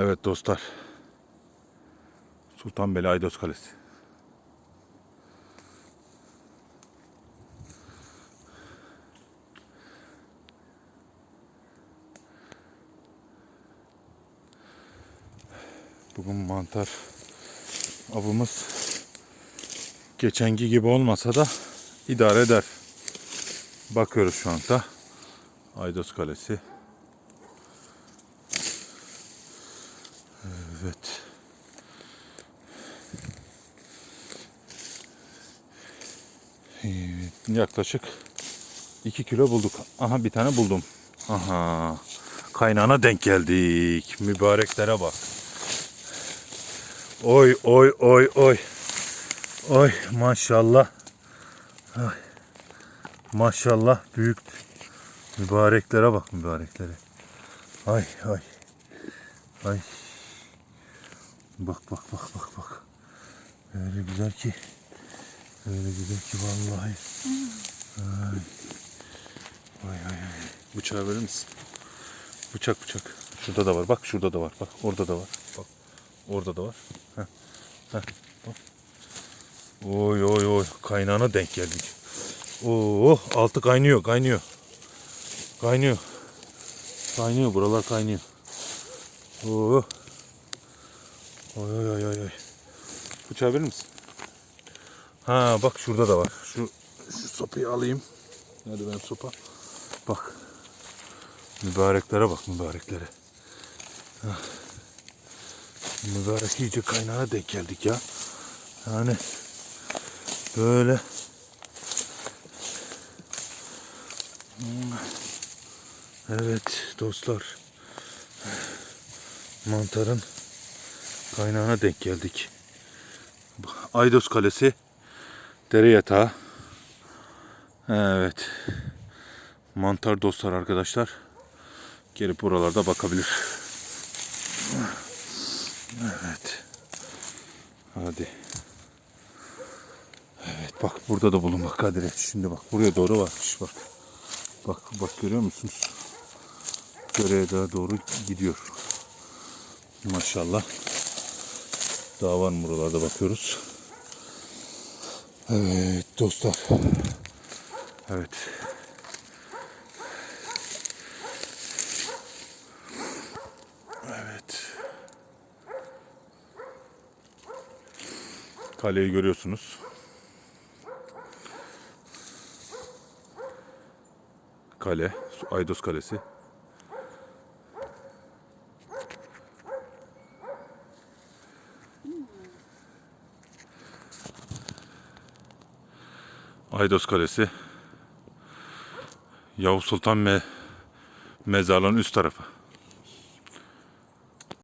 Evet dostlar. Sultanbeyli Aydos Kalesi. Bugün mantar avımız geçenki gibi olmasa da idare eder. Bakıyoruz şu anda. Aydos Kalesi. Evet. Yaklaşık 2 kilo bulduk. Aha bir tane buldum. Aha. Kaynağına denk geldik. Mübareklere bak. Oy oy oy oy. Oy maşallah. Ay. Maşallah büyük. Mübareklere bak mübareklere. Ay ay. Ay. Bak bak bak bak bak. Öyle güzel ki. Öyle güzel ki vallahi. Ay. Ay ay ay. Bıçağı verir misin? Bıçak bıçak. Şurada da var. Bak şurada da var. Bak orada da var. Bak orada da var. Heh. Heh. Bak. Oy oy oy. Kaynağına denk geldik. Oo altı kaynıyor kaynıyor. Kaynıyor. Kaynıyor buralar kaynıyor. Oo. Oy oy oy oy. Bıçağı verir misin? Ha bak şurada da var. Şu şu sopayı alayım. Nerede benim sopa? Bak. Mübareklere bak mübareklere. Mübarek iyice kaynağına denk geldik ya. Yani böyle. Evet dostlar. Mantarın kaynağına denk geldik. Aydos Kalesi dere yatağı. Evet. Mantar dostlar arkadaşlar. Gelip buralarda bakabilir. Evet. Hadi. Evet bak burada da bulun bak Kadir. Şimdi bak buraya doğru varmış bak. Bak bak görüyor musunuz? Göreye daha doğru gidiyor. Maşallah. Daha var mı buralarda bakıyoruz. Evet dostlar. Evet. Evet. Kaleyi görüyorsunuz. Kale, Aydos Kalesi. Aydos Kalesi. Yavuz Sultan me mezarlığının üst tarafı.